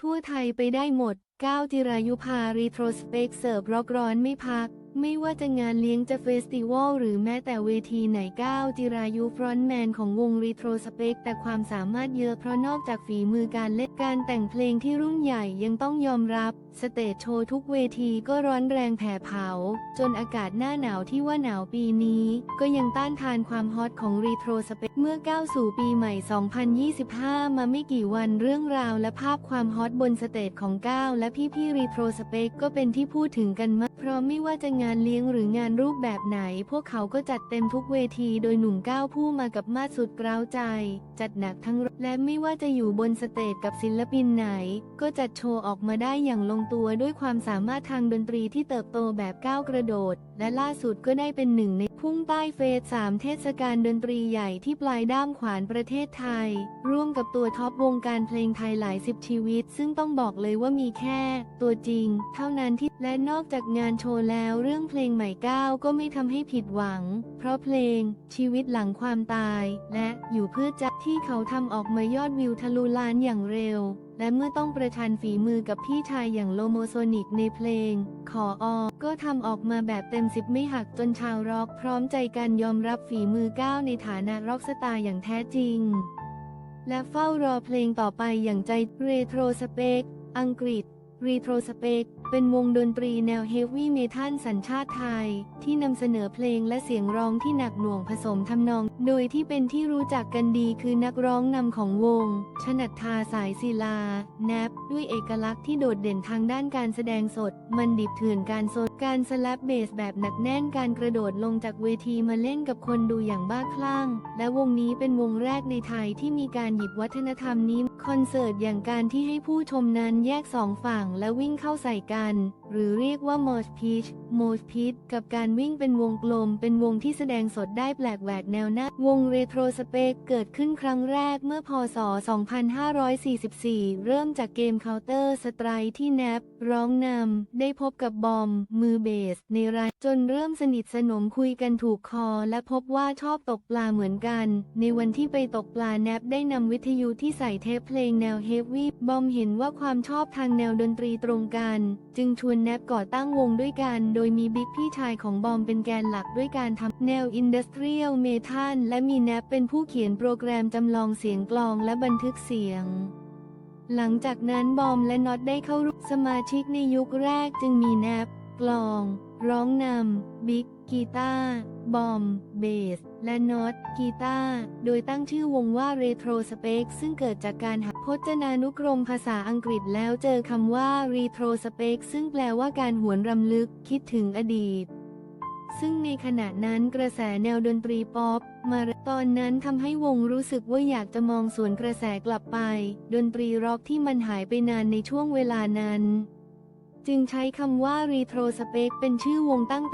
ทั่วไทยไปได้หมด 9จิรายุพารีโทรสเปกเสิร์ฟร็อกร้อนไม่พัก ไม่ว่าจะงานเลี้ยงจะเฟสติวัลหรือแม้แต่เวทีไหน9จิรายุฟรอนแมนของวงรีโทรสเปกแต่ความสามารถเยอะเพราะนอกจากฝีมือการเล่นการแต่งเพลงที่รุ่นใหญ่ยังต้องยอมรับ สเตจโชว์ทุกเวทีก็ร้อนแรงแผ่เผา จนอากาศหน้าหนาวที่ว่าหนาวปีนี้ ก็ยังต้านทานความฮอตของรีโทรสเปกเมื่อก้าวสู่ปีใหม่ 2025 มาไม่กี่วันเรื่องราวและภาพความฮอตบนสเตจของก้าวและพี่ๆรีโทรสเปกก็เป็นที่พูดถึงกันมากเพราะไม่ว่าจะงานเลี้ยงหรืองานรูปแบบไหน พวกเขาก็จัดเต็มทุกเวทีโดยหนุ่มก้าวผู้มากับมาสุดกร้าวใจ จัดหนักทั้งและไม่ว่าจะอยู่บนสเตจกับศิลปินไหน ก็จัดโชว์ออกมาได้อย่างลงตัวด้วยความสามารถทางดนตรีที่เติบโตแบบก้าวกระโดด และล่าสุดก็ได้เป็นหนึ่งในพุ่งใต้เฟสสามเทศกาลดนตรีใหญ่ที่ปลายด้ามขวานประเทศไทย ร่วมกับตัวท็อปวงการเพลงไทยหลายสิบชีวิต ซึ่งต้องบอกเลยว่ามีแค่ ตัวจริง เท่านั้นที่และนอกจากงานโชว์แล้วเรื่องเพลงใหม่ก้าวก็ไม่ทำให้ผิดหวัง เพราะเพลง ชีวิตหลังความตาย และอยู่เพื่อจะที่เขาทำออกมายอดวิวทะลุล้านอย่างเร็ว และเมื่อต้องประชันฝีมือกับพี่ชายอย่างโลโมโซนิกในเพลงขออก็ทำออกมาแบบเต็มสิบไม่หักจนชาวร็อกพร้อมใจกันยอมรับฝีมือก้าวในฐานะร็อกสตาร์อย่างแท้จริง และเฝ้ารอเพลงต่อไปอย่างใจเรโทรสเปกอังกฤษ รีโทรสเปกเป็นวงดนตรีแนวเฮฟวี่เมทัลสัญชาติไทย ที่นำเสนอเพลงและเสียงร้องที่หนักหน่วงผสมทำนอง โดยที่เป็นที่รู้จักกันดีคือนักร้องนำของวง ชนัดทาสายศิลา แนบ ด้วยเอกลักษณ์ที่โดดเด่นทางด้านการแสดงสด มันดิบเถื่อนการสดการสแลปเบสแบบหนักแน่นการกระโดดลงจากเวทีมาเล่นกับคนดูอย่างบ้าคลั่ง และวงนี้เป็นวงแรกในไทยที่มีการหยิบวัฒนธรรมนี้ คอนเสิร์ตอย่างการที่ให้ผู้ชมนั้นแยกสองฝั่งและวิ่งเข้าใส่กัน หรือเรียกว่า m o s h Pitch m o s h Pitch กับการวิ่งเป็นวงกลม เป็นวงที่แสดงสดได้แปลกแหวกแนวหน้า วงเรโทรสเปกเกิดขึ้นครั้งแรกเมื่อพศ 2544 เริ่มจากเกม Counter Strike ที่แนบร้องนำได้พบกับบอมมือเบสในรายจนเริ่มสนิทสนมคุยกันถูกคอ และพบว่าชอบตกปลาเหมือนกัน ในวันที่ไปตกปลาแนบได้นำวิทยุที่ใส่เทปเพลงแนวเฮฟวี่บอมเห็นว่าความชอบทางแนวดนตรีตรงกัน จึงชวนแนบก่อตั้งวงด้วยกัน โดยมีบิ๊กพี่ชายของบอมเป็นแกนหลักด้วยการทำแนวอินดัสเทรียลเมทัลและมีแนบเป็นผู้เขียนโปรแกรมจำลองเสียงกลองและบันทึกเสียงหลังจากนั้นบอมและน็อตได้เข้าร่วมสมาชิกในยุคแรกจึงมีแนบ กลอง ร้องนำ บิ๊ก กีตาร์บอม เบส และน็อต กีตาร์โดยตั้งชื่อวงว่า Retro Space ซึ่งเกิดจากการหาพจนานุกรมภาษาอังกฤษแล้วเจอคำว่า Retro Space ซึ่งแปลว่าการหวนรำลึก คิดถึงอดีตซึ่งในขณะนั้นกระแสแนวดนตรีป๊อปมาตอนนั้นทำให้วงรู้สึกว่าอยากจะมองสวนกระแสกลับไป ดนตรีร็อกที่มันหายไปนานในช่วงเวลานั้น จึงใช้คำว่า Retro Space เป็นชื่อวงตั้ง